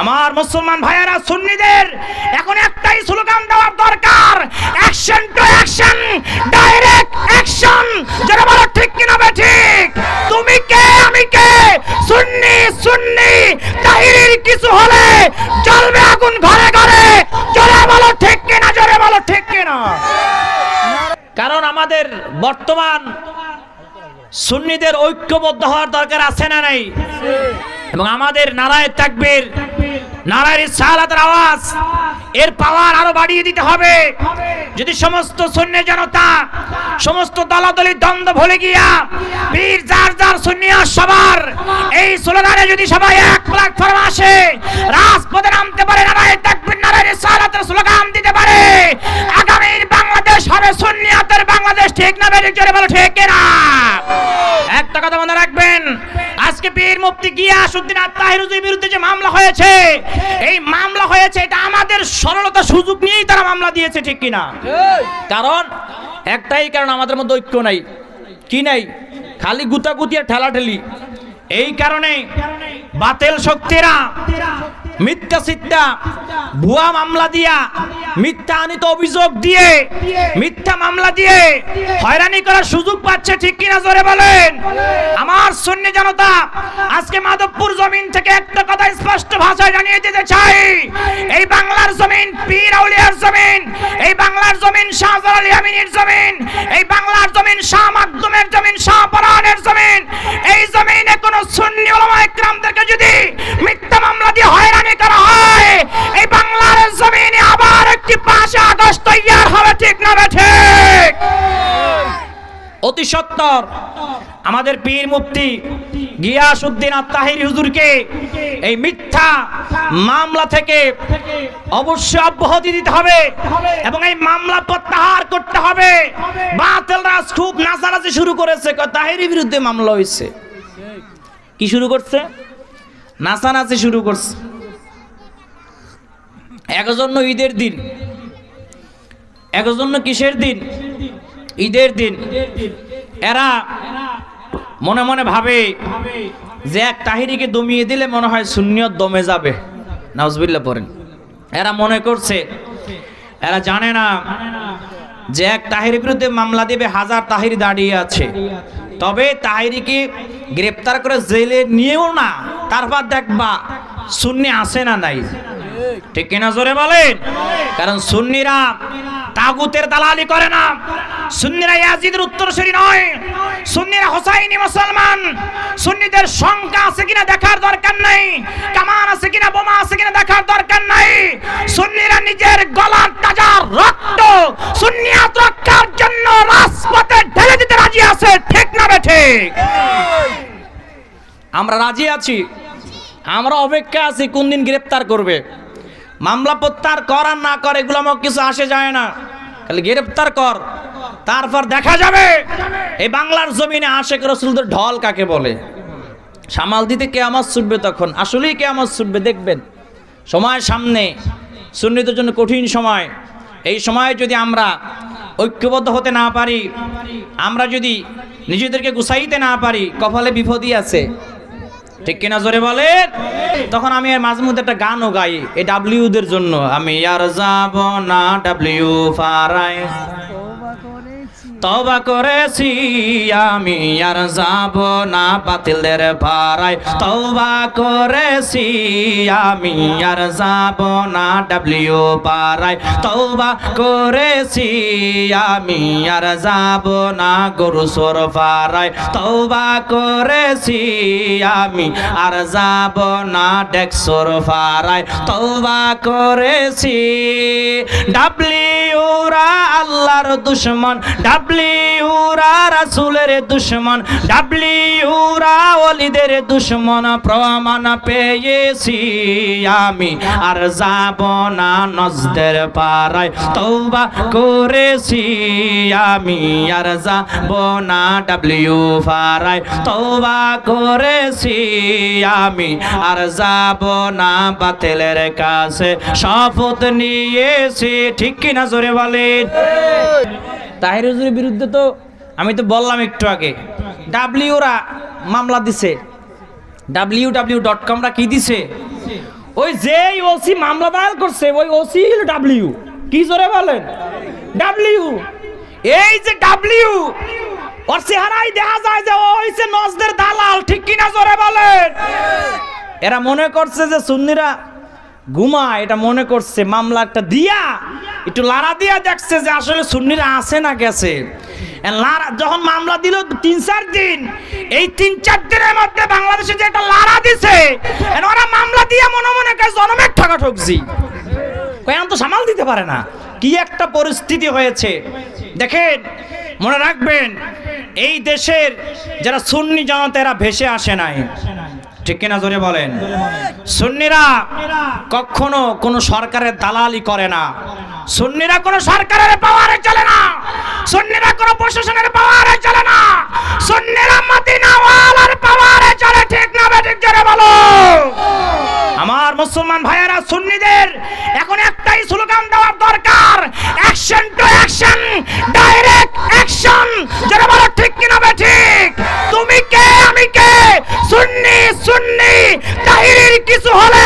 আমার মুসলমান ভাইয়েরা, সুন্নিদের এখন একটাই স্লোগান দেওয়ার দরকার। Action to action direct action যারা বলো, ঠিক কিনা বে ঠিক? তুমি কে, আমি কে? সুন্নি সুন্নি, তাহিরির কিছু হলে চলবে আগুন ঘরে ঘরে। জোরে বলো, ঠিক কিনা, জোরে বলো, ঠিক কিনা? কারণ আমাদের বর্তমান সুন্নিদের ঐক্যবদ্ধ হওয়ার দরকার আছে না নাই? এবং আমাদের নারায় তাকবীর নারায়ের সালাতের আওয়াজ। এর পাওয়ার আরও বাড়িয়ে দিতে হবে। যদি সমস্ত সুন্নি জনতা, সমস্ত দলাদলি দ্বন্দ্ব ভুলে গিয়া, বীর, যার যার সুন্নিয়া সবার, এই স্লোগানে যদি সবাই এক প্ল্যাটফর্ম আসে, রাজপথে নামতে পারে নারায় তাকবীর নারায়ের সালাতের স্লোগান দিতে পারে। আগামীর বাংলাদেশ হবে সুন্নিয়াতের বাংলাদেশ, ঠিক না বেরিয়ে জোরে বলো, ঠিক না একটা কথা মনে রাখবেন আজকে পীর মুফতি গিয়াসউদ্দিন আত্মাহিরুজের বিরুদ্ধে যে মামলা হয়েছে এই মামলা হয়েছে এটা আমাদের সরলতা সুযোগ নিয়েই তারা মামলা দিয়েছে ঠিক কিনা? কারণ একটাই কারণ আমাদের মধ্যে ঐক্য নাই। কি নাই? খালি গুতাগুতি আর ঠেলাঠেলি। এই কারণে বাতেল শক্তিরা মিথ্যা সিদ্ধা ভুয়া মামলা দিয়া, মিথ্যা আনিত অভিযোগ দিয়ে, মিথ্যা মামলা দিয়ে হয়রানি করার সুযোগ পাচ্ছে ঠিক কিনা জোরে বলেন। আমার সুন্নি জনতা, আজকে মাধবপুর জমিন থেকে একটা কথা স্পষ্ট ভাষায় জানিয়ে দিতে চাই। এই বাংলার জমিন, পীর আউলিয়ার জমিন, এই বাংলার জমিন, শাহজালাল ইয়ামিনীর জমিন, এই বাংলার জমিন, শাহ মাকদুমের জমিন, শাহ পরানের জমিন, এই জমিনে কোনো সুন্নি ওলামা ইকরামদেরকে যদি মিথ্যা মামলা দিয়ে হয়রানি করা হয়। এই বাংলার জমিনে আবার একটি আগস্ট হবে, ঠিক না ঠিক? অতি সত্তর। আমাদের পীর আত্মাহির হুজুরকে এই মিথ্যা মামলা থেকে অব্যাহতি দিতে হবে এবং এই মামলা প্রত্যাহার করতে হবে। বাতিল রাজ খুব নাচানাচি শুরু করেছে। তাহিরের বিরুদ্ধে মামলা হয়েছে কি শুরু করছে? নাচানাচি শুরু করছে। একজন্য ঈদের দিন। একজন্য কিসের দিন? ঈদের দিন। এরা মনে মনে ভাবে যে এক তাহিরিকে দমিয়ে দিলে মনে হয় শূন্যত দমে যাবে। নাউজবিল্লা পড়েন। এরা মনে করছে, এরা জানে না যে এক তাহিরের বিরুদ্ধে মামলা দেবে, হাজার তাহির দাঁড়িয়ে আছে। তবে তাহিরিকে গ্রেপ্তার করে জেলে নিয়েও না তারপর দেখবা, সুন্নি আসে না নাই। ঠিক কিনা জোরে বলেন? কারণ সুন্নিরা তাগুতের দালালি করে না। সুন্নিরা ইয়াজিদের উত্তরসূরি নয়। সুন্নিরা হোসাইনি মুসলমান। সুন্নিদের সংখ্যা আছে কিনা দেখার দরকার নাই। কামান আছে কিনা বোমা আছে কিনা দেখার দরকার নাই। সুন্নিরা নিজের গলার তাজা রক্ত সুন্নিয়াত রক্ষার জন্য রাজপথে ঢেলে দিতে রাজি আছে, ঠিক না ঠিক? আমরা রাজি আছি। আমরা অপেক্ষা আছি কোন দিন গ্রেপ্তার করবে। মামলা প্রত্যাহার কর আর না কর, এগুলো আমার কিছু আসে যায় না। খালি গ্রেপ্তার কর, তারপর দেখা যাবে। এই বাংলার জমিনে আশেক রসুলদের ঢল কাকে বলে? সামাল দিতে কে আমার ছুটবে তখন। আসলেই কে আমার ছুটবে, দেখবেন। সময় সামনে সুন্নিতের জন্য কঠিন সময়। এই সময়ে যদি আমরা ঐক্যবদ্ধ হতে না পারি, আমরা যদি নিজেদেরকে গুছাইতে না পারি, কপালে বিপদই আছে। ঠিক কিনা জোরে বলেন? তখন আমি মাঝে মধ্যে একটা গানও গাই, এই ডাব্লিউদের জন্য। আমি আর যাব না ডাব্লিউ ফারাই তবা করেছি, আমি আর যাব না বাতিলদের পাড়ায়। তবা করেছি, আমি আর যাব না ডাব্লিউ পাড়ায়। তবা করেছি, আমি আর যাব না গরু সর পাড়ায় তবা করেছি, আমি আর যাব না ডেক্সর পাড়ায় তবা করেছি, ডাব্লিউরা আল্লাহর দুশ্মন ডাব্লিউরা রাসুলের দুশ্মন ডাব্লিউরা ওলিদের দুশ্মন প্রমাণ পেয়েছি আমি। আর যাব না নজদের পাড়ায় তৌবা করেছি আমি। আর যাব না ডাব্লিউ পাড়ায় তৌবা করেছি আমি। আর যাব না বাতিলের কাছে, শপথ নিয়েছি। ঠিক কিনা জোরে বলেন? তাহির বিরুদ্ধে তো আমি তো বললাম একটু আগে, ডাব্লিউরা মামলা দিছে। ডাব্লিউ ডাব্লিউ ডট কমরা কি দিছে? ওই যেই ওসি মামলা দায়ের করছে, ওই ওসি ডাব্লিউ কি জোরে বলেন? ডাব্লিউ এই যে ডাব্লিউ ওর চেহারাই দেখা যায় যে ও হইছে নজদের দালাল, ঠিক কিনা জোরে বলেন? এরা মনে করছে যে সুন্নিরা ঘুমা এটা মনে করছে মামলা একটা দিয়া, একটু লারা দিয়া দেখছে যে আসলে সুন্নিরা আছে না গেছে। লারা যখন মামলা দিল তিন, চার দিন, এই তিন, চার দিনের মধ্যে বাংলাদেশে যে একটা লারা দিছে ওরা মামলা দিয়ে মনে মনে করে জনমের ঠকা ঠকছি কয়ান তো সামাল দিতে পারে না। কি একটা পরিস্থিতি হয়েছে। দেখেন, মনে রাখবেন, এই দেশের যারা সুন্নি জনতা এরা ভেসে আসে নাই। ঠিক কিনা জোরে বলেন? সুন্নিরা কখনো কোনো সরকারের দালালি করে না। সুন্নিরা কোনো সরকারের পাওয়ারে সুন্নি সুন্নি কিছু হলে